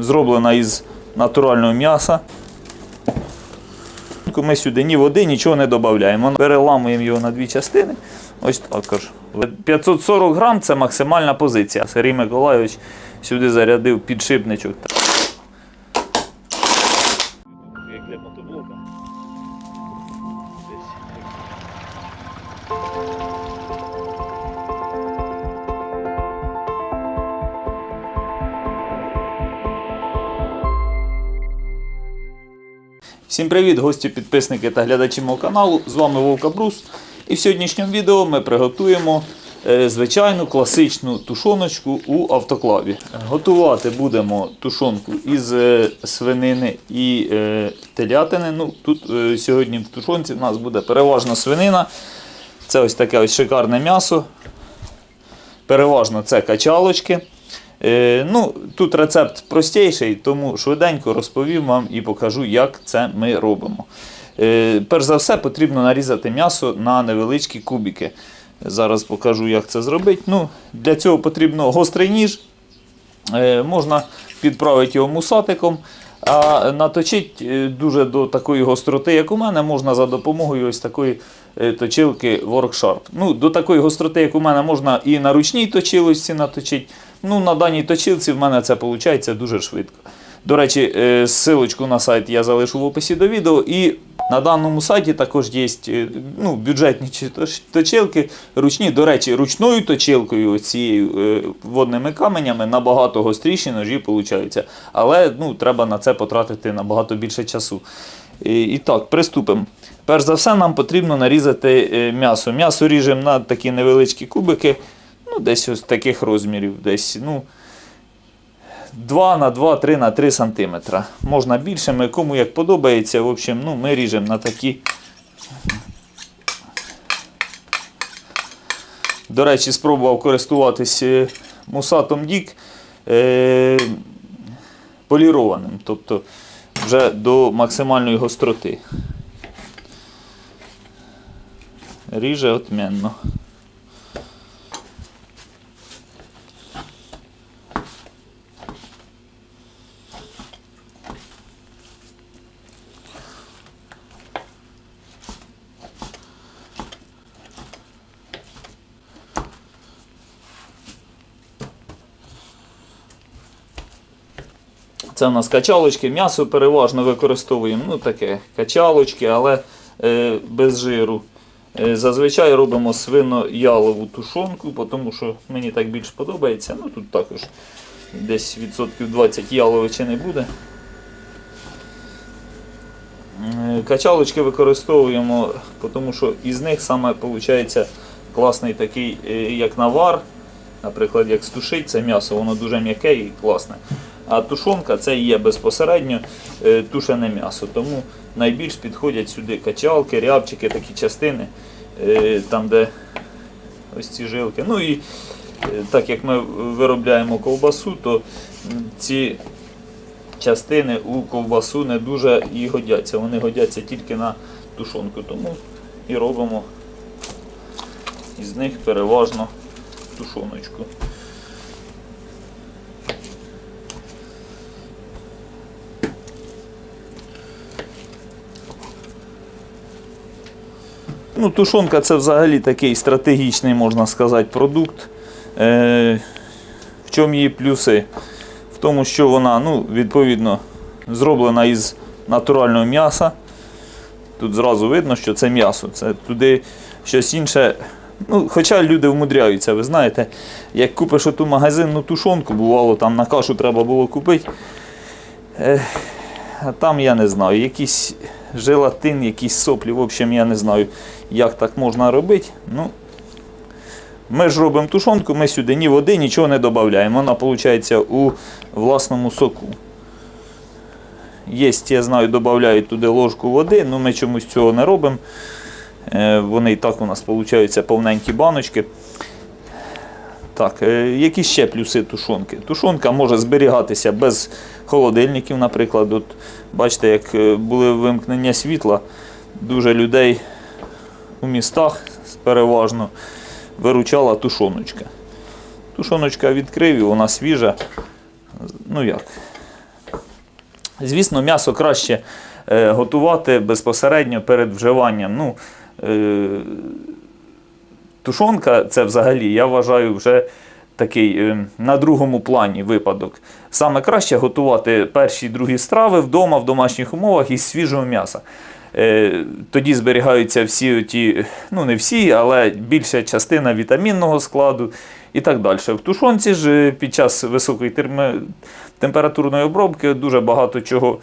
зроблена із натурального м'яса. Ми сюди ні води, нічого не додаємо. Переламуємо його на дві частини. Ось також. 540 грам це максимальна позиція. Сергій Миколайович сюди зарядив підшипничок. Привіт, гості, підписники та глядачі мого каналу. З вами Вовка Брус. І в сьогоднішньому відео ми приготуємо е, звичайну класичну тушоночку у автоклаві. Готувати будемо тушонку із е, свинини і е, телятини. Ну, тут сьогодні в тушонці в нас буде переважно свинина. Це ось таке ось шикарне м'ясо. Переважно це качалочки. Е, ну, тут рецепт простіший, тому швиденько розповім вам і покажу, як це ми робимо. Е, перш за все, потрібно нарізати м'ясо на невеличкі кубики. Зараз покажу, як це зробити. Ну, для цього потрібно гострий ніж. Е, можна підправити його мусатиком. А наточити дуже до такої гостроти, як у мене, можна за допомогою ось такої точилки Worksharp. Ну, до такої гостроти, як у мене, можна і на ручній точилочці наточити. Ну, на даній точилці в мене це виходить дуже швидко. До речі, е, ссылочку на сайт я залишу в описі до відео. І на даному сайті також є е, ну, бюджетні точилки, ручні. До речі, ручною точилкою, цією е, водними каменями набагато гостріші ножі получаються. Але ну, треба на це потратити набагато більше часу. І, і так, приступимо. Перш за все, нам потрібно нарізати м'ясо. М'ясо ріжемо на такі невеличкі кубики, ну, десь ось таких розмірів. Десь, ну, 2 на 2, 3 на 3 см. Можна більшими, кому як подобається. В общем, ну, ми ріжемо на такі. До речі, спробував користуватись е, мусатом Дік е, полірованим, тобто вже до максимальної гостроти. Ріже отменно. Це у нас качалочки, м'ясо переважно використовуємо. Ну таке качалочки, але е, без жиру. Е, зазвичай робимо свино-ялову тушонку, тому що мені так більш подобається. Ну тут також десь відсотків 20 яловичини буде. Е, Качалочки використовуємо, тому що із них саме виходить класний такий, е, як навар. Наприклад, як стушить це м'ясо, воно дуже м'яке і класне. А тушонка це є безпосередньо е, тушене м'ясо. Тому найбільш підходять сюди качалки, рябчики, такі частини, е, там де ось ці жилки. Ну і е, так як ми виробляємо ковбасу, то ці частини у ковбасу не дуже і годяться. Вони годяться тільки на тушонку. Тому і робимо із них переважно тушоночку. Ну, тушонка це взагалі такий стратегічний, можна сказати, продукт. Е, в чому її плюси? В тому, що вона, ну, відповідно, зроблена із натурального м'яса. Тут зразу видно, що це м'ясо. Це туди щось інше. Ну, Хоча люди вмудряються, ви знаєте, як купиш оту магазинну тушонку, бувало, там на кашу треба було купити. Е, а там я не знаю, якийсь желатин, якісь соплі, в общем, я не знаю, як так можна робити. Ну, ми ж робимо тушонку, ми сюди ні води, нічого не додаємо. Вона виходить у власному соку. Є, я знаю, додають туди ложку води, але ми чомусь цього не робимо. Е, Вони і так у нас виходять повненькі баночки. Так, е, які ще плюси тушонки? Тушонка може зберігатися без холодильників, наприклад. От, бачите, як е, були вимкнення світла, дуже людей у містах переважно виручала тушоночка. Тушоночка відкрив і вона свіжа. Ну як? Звісно, м'ясо краще е, готувати безпосередньо перед вживанням. Ну, тушонка це взагалі, я вважаю, вже такий е, на другому плані випадок. Саме краще готувати перші і другі страви вдома, в домашніх умовах із свіжого м'яса. Е, Тоді зберігаються всі ті, ну не всі, але більша частина вітамінного складу і так далі. В тушонці ж е, під час високої терми- температурної обробки дуже багато чого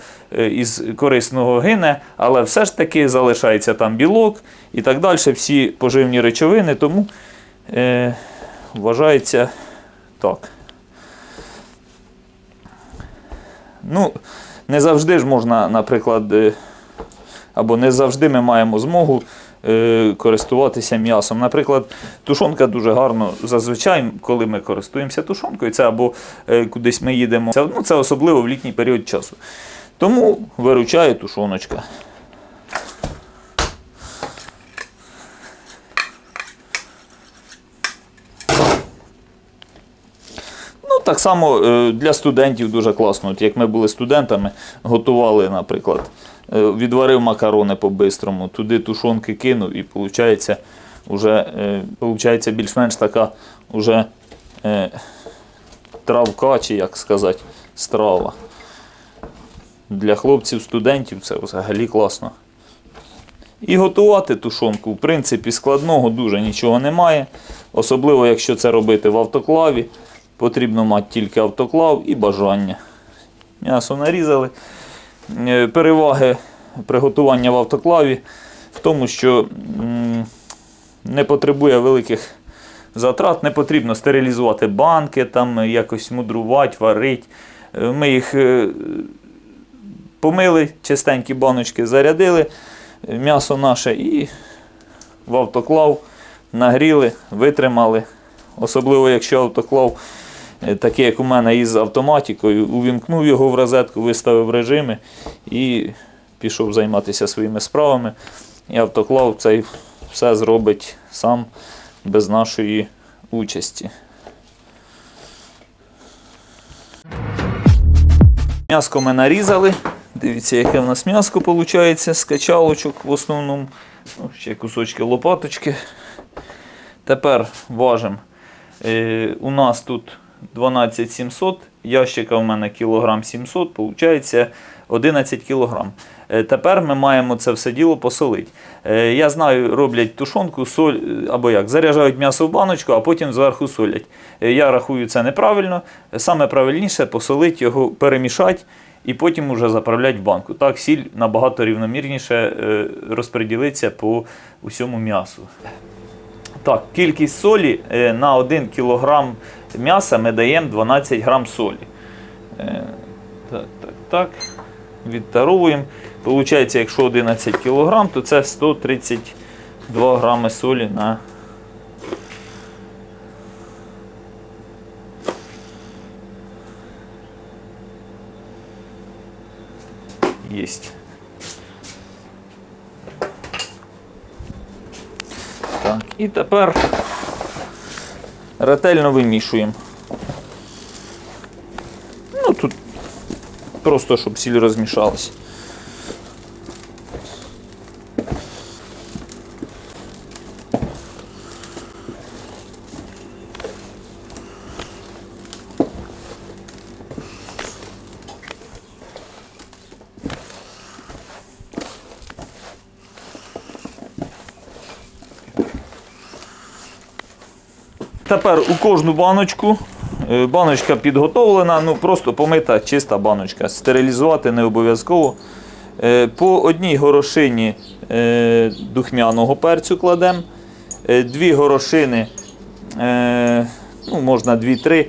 із корисного гине, але все ж таки залишається там білок і так далі, всі поживні речовини, тому е, вважається так. Ну, не завжди ж можна, наприклад, е, або не завжди ми маємо змогу е, користуватися м'ясом. Наприклад, тушонка дуже гарно зазвичай, коли ми користуємося тушонкою, це або е, кудись ми їдемо. Це, ну, це особливо в літній період часу. Тому виручає тушоночка. Так само е, для студентів дуже класно. От як ми були студентами, готували, наприклад, е, відварив макарони по-бистрому, туди тушонки кинув і виходить, уже, е, получається більш-менш така уже, е, травка, чи як сказати, страва. Для хлопців, студентів це взагалі класно. І готувати тушонку, в принципі, складного дуже нічого немає. Особливо, якщо це робити в автоклаві. Потрібно мати тільки автоклав і бажання. М'ясо нарізали. Е, Переваги приготування в автоклаві в тому, що не потребує великих затрат, не потрібно стерилізувати банки, там якось мудрувати, варити. Е, Ми їх е, помили, чистенькі баночки зарядили, е, м'ясо наше і в автоклав нагріли, витримали. Особливо, якщо автоклав е, такий, як у мене із автоматикою, увімкнув його в розетку, виставив режими і пішов займатися своїми справами. І автоклав цей все зробить сам без нашої участі. М'яско ми нарізали. Дивіться, яке в нас м'яско виходить з качалочок в основному. Ну, ще кусочки лопаточки. Тепер важимо. Е, у нас тут 12700, ящика у мене кілограм 700, виходить 11 кілограм. Е, тепер ми маємо це все діло посолити. Е, я знаю, роблять тушонку, соль е, або як, заряджають м'ясо в баночку, а потім зверху солять. Я рахую це неправильно. Саме правильніше посолити його, перемішати і потім уже заправляти в банку. Так сіль набагато рівномірніше розподілиться по усьому м'ясу. Так, кількість солі на 1 кг м'яса ми даємо 12 грам солі. Е, Так, так, так. Відтаровуємо. Получається, якщо 11 кг, то це 132 грами солі на. Єсть. Так, і тепер ретельно вимішуємо. Ну тут просто щоб сіль розмішалась. Тепер у кожну баночку. е, Баночка підготовлена, ну просто помита чиста баночка. Стерилізувати не обов'язково. Е, По одній горошині е, духмяного перцю кладемо, дві горошини, ну, можна 2-3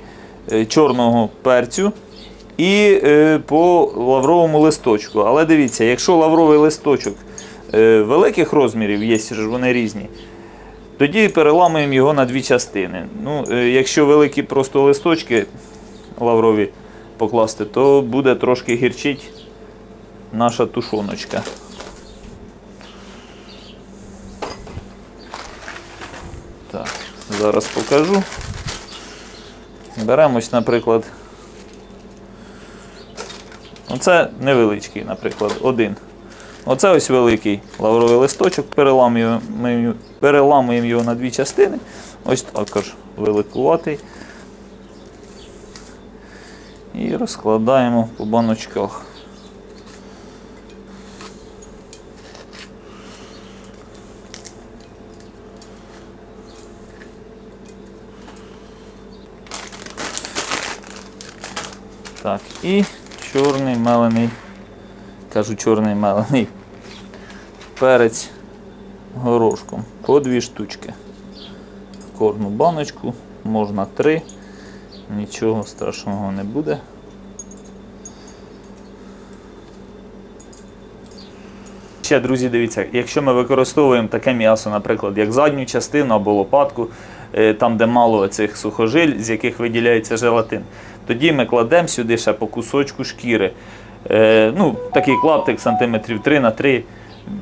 е, чорного перцю і по лавровому листочку. Але дивіться, якщо лавровий листочок великих розмірів, є ж вони різні, тоді переламуємо його на дві частини. Ну, е, якщо великі просто листочки лаврові покласти, то буде трошки гірчить наша тушоночка. Так, зараз покажу. Беремось, наприклад, Оце невеличкий, наприклад, один. Оце ось великий лавровий листочок, переламуємо, його на дві частини. Ось також великуватий. І розкладаємо по баночках. Так, і чорний мелений, кажу чорний мелений перець горошком. По дві штучки. В кожну баночку, можна три, нічого страшного не буде. Ще, друзі, дивіться, якщо ми використовуємо таке м'ясо, наприклад, як задню частину або лопатку, е, там, де мало цих сухожиль, з яких виділяється желатин, тоді ми кладемо сюди ще по кусочку шкіри. Е, ну, такий клаптик сантиметрів 3 на 3,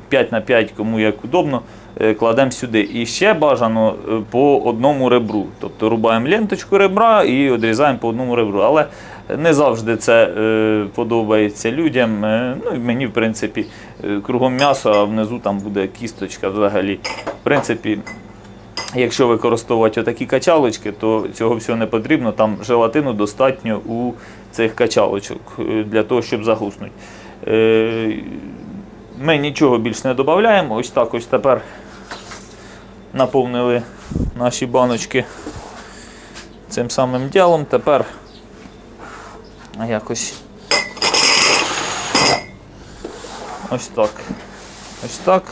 5 на 5, кому як удобно, е, кладемо сюди. І ще бажано е, по одному ребру. Тобто рубаємо ленточку ребра і відрізаємо по одному ребру. Але не завжди це е, подобається людям. Ну і мені, в принципі, кругом м'ясо, а внизу там буде кісточка взагалі. В принципі, Якщо використовувати отакі качалочки, то цього всього не потрібно. Там желатину достатньо у цих качалочок для того, щоб загуснути. Ми нічого більш не додаємо. Ось так ось тепер наповнили наші баночки цим самим ділом. Тепер якось ось так. Ось так.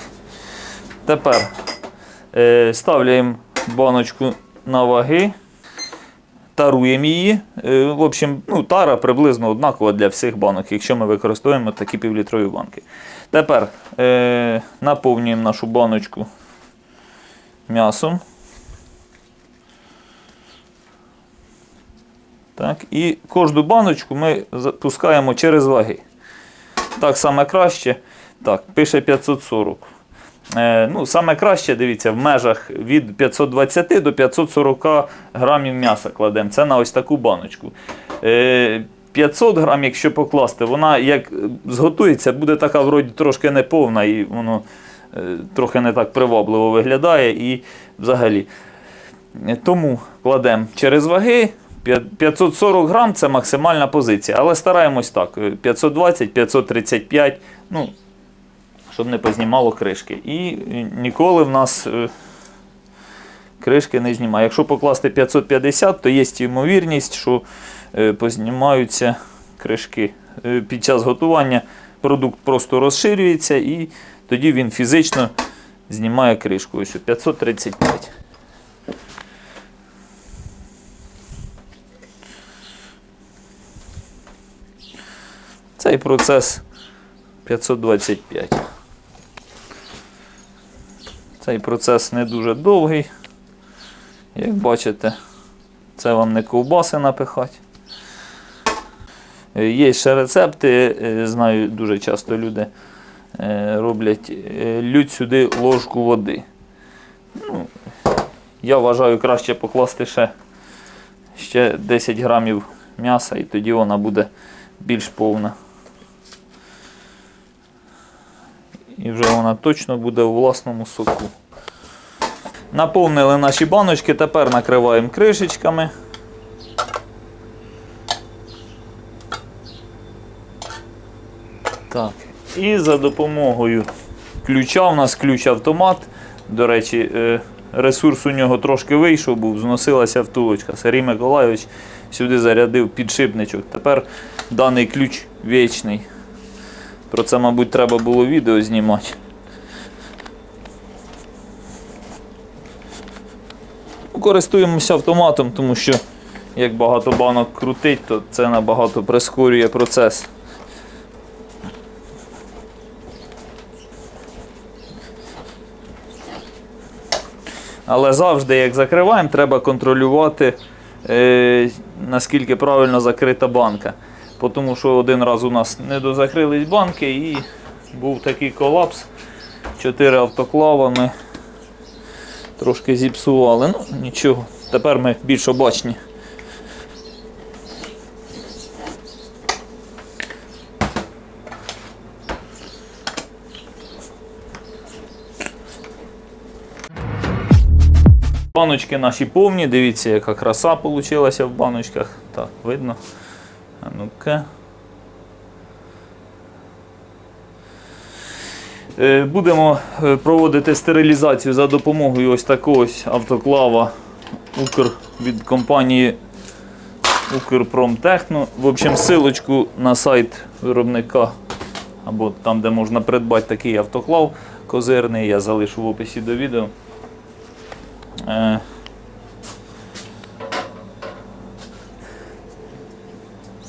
Тепер Е, Ставляємо баночку на ваги, таруємо її. Е, В общем, ну, тара приблизно однакова для всіх банок, якщо ми використовуємо такі півлітрові банки. Тепер е, наповнюємо нашу баночку м'ясом. Так, і кожну баночку ми запускаємо через ваги. Так саме краще. Так, пише 540. Е, ну, саме краще, дивіться, в межах від 520 до 540 грамів м'яса кладемо. Це на ось таку баночку. Е, 500 грам, якщо покласти, вона як зготується, буде така вроді трошки неповна і воно е, трохи не так привабливо виглядає. І взагалі. Е, Тому кладемо через ваги. 540 грам це максимальна позиція. Але стараємось так: е, 520, 535, ну, щоб не познімало кришки. І ніколи в нас е, кришки не знімає. Якщо покласти 550, то є ймовірність, що е, познімаються кришки. Е, Під час готування продукт просто розширюється і тоді він фізично знімає кришку. Ось о, 535. Цей процес 525. Цей процес не дуже довгий. Як бачите, це вам не ковбаси напихати. Е, Є ще рецепти, е, знаю, дуже часто люди е, роблять, лють сюди ложку води. Ну, я вважаю краще покласти ще, ще 10 грамів м'яса і тоді вона буде більш повна. І вже вона точно буде у власному соку. Наповнили наші баночки, тепер накриваємо кришечками. Так. І за допомогою ключа, у нас ключ-автомат. До речі, е, ресурс у нього трошки вийшов, був, зносилася втулочка. Сергій Миколайович сюди зарядив підшипничок. Тепер даний ключ вічний. Про це, мабуть, треба було відео знімати. Користуємося автоматом, тому що як багато банок крутить, то це набагато прискорює процес. Але завжди, як закриваємо, треба контролювати, е, наскільки правильно закрита банка тому що один раз у нас не дозакрились банки і був такий колапс. Чотири автоклава ми трошки зіпсували, ну нічого, тепер ми більш обачні. Баночки наші повні, дивіться, яка краса вийшла в баночках. Так, видно. А ну-ка. Е, Будемо е, проводити стерилізацію за допомогою ось такого ось автоклава Укр від компанії Укрпромтехно. В общем, силочку на сайт виробника або там, де можна придбати такий автоклав козирний, я залишу в описі до відео.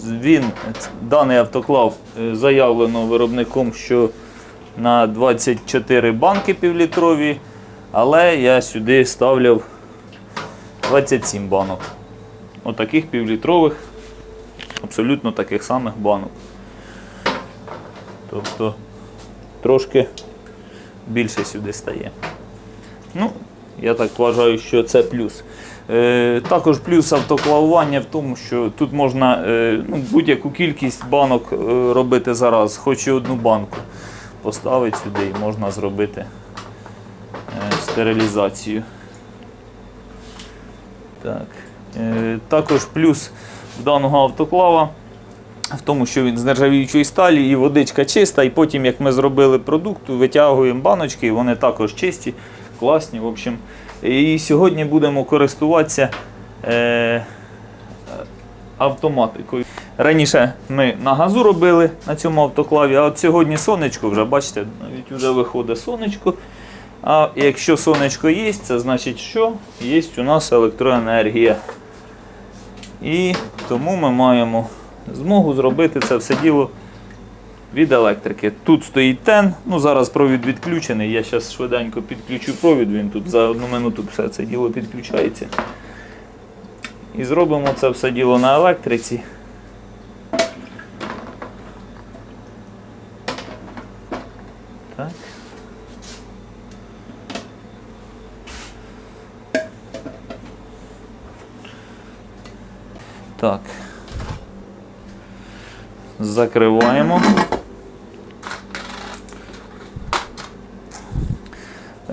Він, даний автоклав е, заявлено виробником, що на 24 банки півлітрові, але я сюди ставляв 27 банок. Отаких півлітрових, абсолютно таких самих банок. Тобто трошки більше сюди стає. Ну, я так вважаю, що це плюс. Е, також плюс автоклавування в тому, що тут можна е, ну, будь-яку кількість банок е, робити зараз, хоч і одну банку поставити сюди і можна зробити стерилізацію. Так. Також плюс даного автоклава в тому, що він з нержавіючої сталі і водичка чиста, і потім, як ми зробили продукт, витягуємо баночки, і вони також чисті, класні. В общем. І сьогодні будемо користуватися е, автоматикою. Раніше ми на газу робили на цьому автоклаві, а от сьогодні сонечко вже, бачите, навіть вже виходить сонечко. А якщо сонечко є, це значить, що є у нас електроенергія. І тому ми маємо змогу зробити це все діло від електрики. Тут стоїть тен, ну зараз провід відключений. Я зараз швиденько підключу провід, він тут за одну минуту все це діло підключається. І зробимо це все діло на електриці. Так. Закриваємо.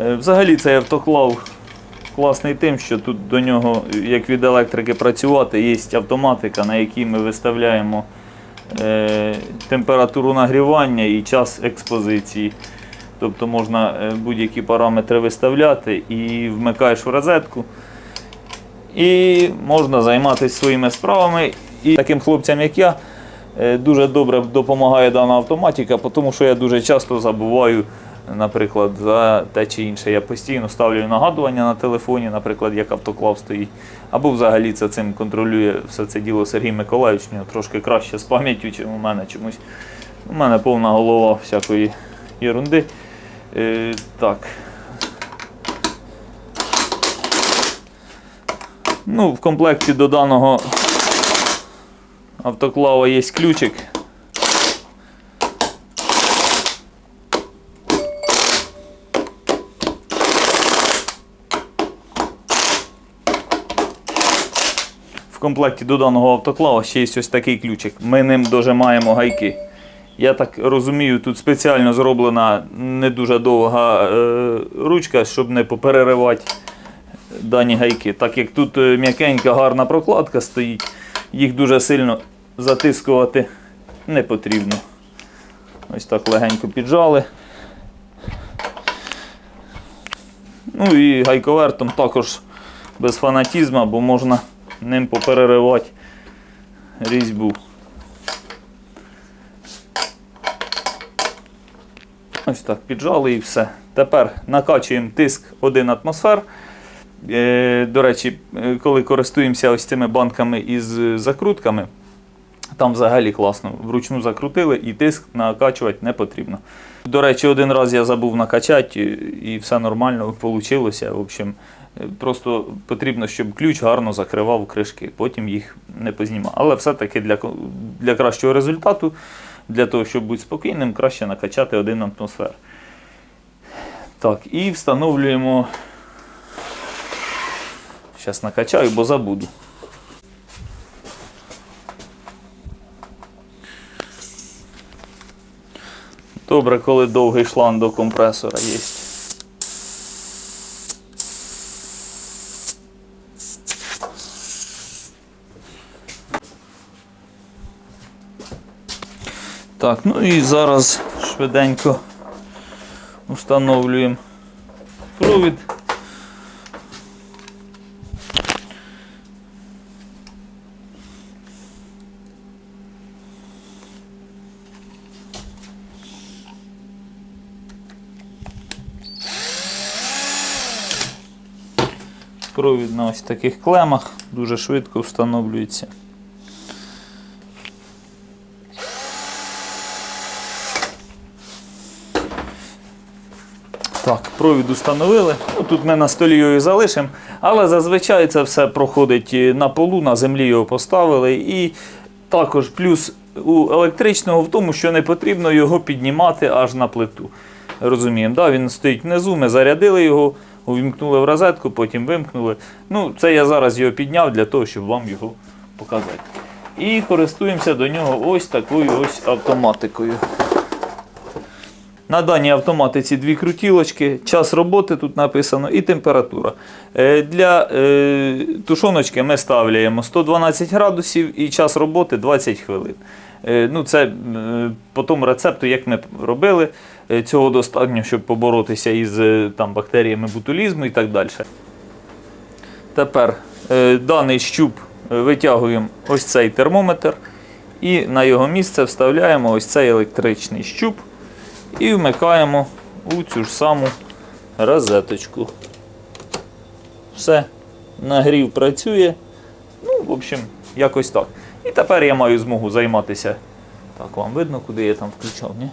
Взагалі цей автоклав класний тим, що тут до нього, як від електрики працювати, є автоматика, на якій ми виставляємо е, температуру нагрівання і час експозиції. Тобто можна е, будь-які параметри виставляти і вмикаєш в розетку. І можна займатися своїми справами. І таким хлопцям, як я, е, дуже добре допомагає дана автоматика, тому що я дуже часто забуваю, наприклад, за те чи інше. Я постійно ставлю нагадування на телефоні, наприклад, як автоклав стоїть. Або взагалі це цим контролює все це діло Сергій Миколаївич, у нього трошки краще з пам'яттю, ніж у мене чомусь. У мене повна голова всякої ерунди. Е, так. Ну, в комплекті до даного автоклава є ключик. Комплекті до даного автоклава ще є ось такий ключик. Ми ним дожимаємо гайки. Я так розумію, тут спеціально зроблена не дуже довга е, ручка, щоб не попереривати дані гайки. Так як тут е, м'якенька гарна прокладка стоїть, їх дуже сильно затискувати не потрібно. Ось так легенько піджали. Ну і гайковертом також без фанатізму, бо можна ним попереривати різьбу. Ось так піджали і все. Тепер накачуємо тиск 1 атмосфер. Е, До речі, е, коли користуємося ось цими банками із закрутками, там взагалі класно. Вручну закрутили і тиск накачувати не потрібно. До речі, один раз я забув накачати і все нормально вийшло. В общем, просто потрібно, щоб ключ гарно закривав кришки, потім їх не познімав. Але все-таки для, для кращого результату, для того, щоб бути спокійним, краще накачати один атмосфер. Так, і встановлюємо. Зараз накачаю, бо забуду. Добре, коли довгий шланг до компресора є. Так, ну і зараз швиденько встановлюємо провід. Провід на ось таких клемах дуже швидко встановлюється. Так, провід установили. Ну, тут ми на столі його залишимо. Але зазвичай це все проходить е, на полу, на землі його поставили. І також плюс у електричного в тому, що не потрібно його піднімати аж на плиту. Розуміємо, да? він стоїть внизу, ми зарядили його, увімкнули в розетку, потім вимкнули. Ну, це я зараз його підняв для того, щоб вам його показати. І користуємося до нього ось такою ось автоматикою. На даній автоматиці дві крутілочки, час роботи тут написано і температура. Е, Для е, тушоночки ми ставляємо 112 градусів і час роботи 20 хвилин. Е, Ну, це по тому рецепту, як ми робили. Цього достатньо, щоб поборотися із там, бактеріями бутулізму і так далі. Тепер даний щуп витягуємо ось цей термометр і на його місце вставляємо ось цей електричний щуп і вмикаємо у цю ж саму розеточку. Все, нагрів працює. Ну, в общем, якось так. І тепер я маю змогу займатися. Так, вам видно, куди я там включав, ні?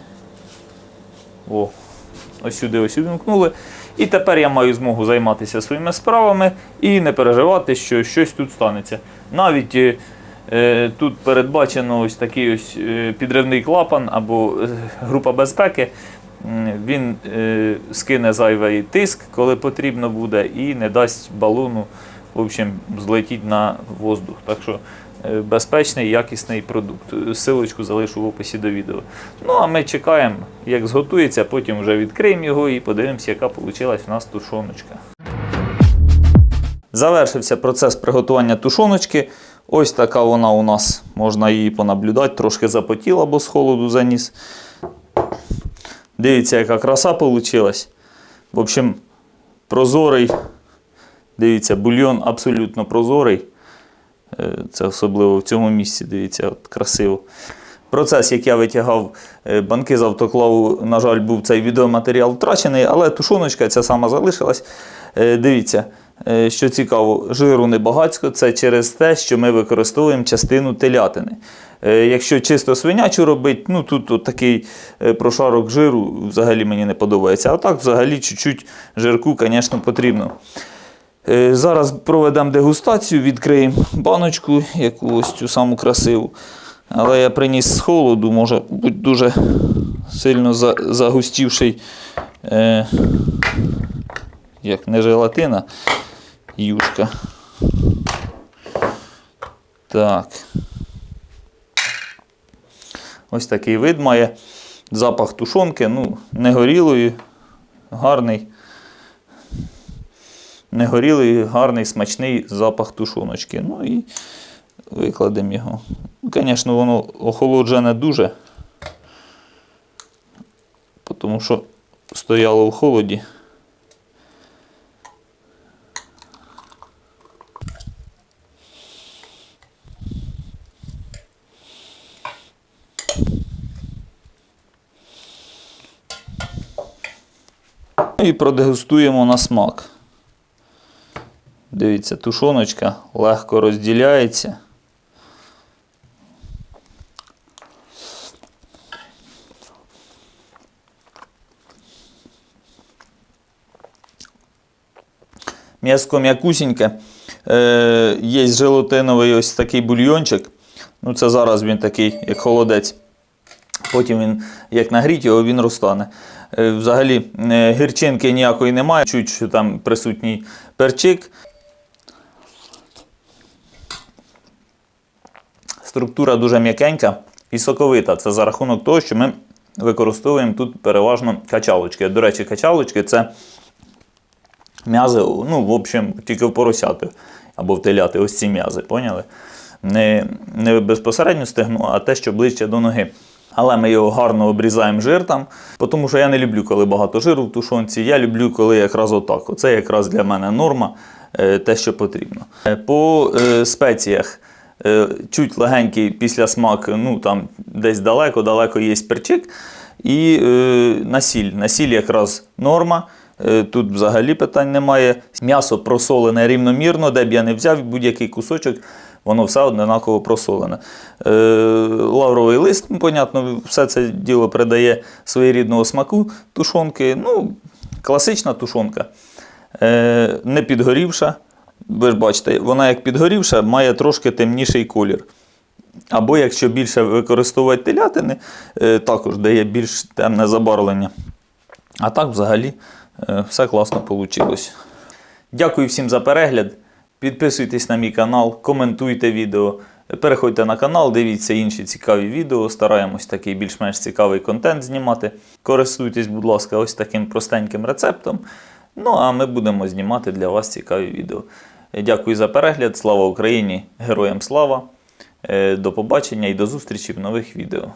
О, ось сюди, ось сюди вмкнули. І тепер я маю змогу займатися своїми справами і не переживати, що щось тут станеться. Навіть е, тут передбачено ось такий ось е, підривний клапан або е, група безпеки. Він е, скине зайвий тиск, коли потрібно буде, і не дасть балону в общем, злетіти на воздух. Так що е, безпечний, якісний продукт. Е, Силочку залишу в описі до відео. Ну а ми чекаємо, як зготується, потім вже відкриємо його і подивимося, яка вийшла у нас тушоночка. Завершився процес приготування тушоночки. Ось така вона у нас, можна її понаблюдати, трошки запотіла, бо з холоду заніс. Дивіться, яка краса вийшла. В общем, прозорий. Дивіться, бульйон абсолютно прозорий. Е, Це особливо в цьому місці, дивіться, от красиво. Процес, як я витягав е, банки з автоклаву, на жаль, був цей відеоматеріал втрачений, але тушоночка ця сама залишилась. Е, Дивіться, що цікаво, жиру небагацько, це через те, що ми використовуємо частину телятини. Е, Якщо чисто свинячу робити, ну тут от такий е, прошарок жиру взагалі мені не подобається. А так взагалі чуть-чуть жирку, звісно, потрібно. Е, Зараз проведемо дегустацію, відкриємо баночку, яку ось цю саму красиву. Але я приніс з холоду, може бути дуже сильно за- загустівший, е, як не желатина, юшка. Так. Ось такий вид має. Запах тушонки, ну, не горілої, гарний негорілий, гарний, смачний запах тушоночки. Ну і викладемо його. Звісно, воно охолоджене дуже, тому що стояло в холоді. І продегустуємо на смак. Дивіться, тушоночка легко розділяється. М'яско м'якусіньке. Е, є желатиновий ось такий бульйончик. Ну, це зараз він такий, як холодець. Потім він, як нагріть його, він розтане. Е, Взагалі е, гірчинки ніякої немає, чуть що там присутній перчик. Структура дуже м'якенька і соковита. Це за рахунок того, що ми використовуємо тут переважно качалочки. До речі, качалочки це м'язи, ну, в общем, тільки в поросяти або в теляти, ось ці м'язи, поняли? Не, не безпосередньо стегну, а те, що ближче до ноги. Але ми його гарно обрізаємо жир там, тому що я не люблю, коли багато жиру в тушонці. Я люблю, коли якраз отак. Оце якраз для мене норма, е, те, що потрібно. Е, По е, спеціях чуть легенький після смак, ну там десь далеко-далеко є перчик. І е, насіль. Насіль якраз норма. Е, Тут взагалі питань немає. М'ясо просолене рівномірно, де б я не взяв будь-який кусочок, воно все однаково просолене. Е, лавровий лист, ну, понятно, все це діло придає своєрідного смаку тушонки. Ну, класична тушонка. Е, не підгорівша. Ви ж бачите, вона як підгорівша, має трошки темніший колір. Або якщо більше використовувати телятини, е, також дає більш темне забарвлення. А так, взагалі, все класно вийшло. Дякую всім за перегляд. Підписуйтесь на мій канал, коментуйте відео. Переходьте на канал, дивіться інші цікаві відео. Стараємось такий більш-менш цікавий контент знімати. Користуйтесь, будь ласка, ось таким простеньким рецептом. Ну а ми будемо знімати для вас цікаві відео. Дякую за перегляд. Слава Україні! Героям слава! Е, До побачення і до зустрічі в нових відео.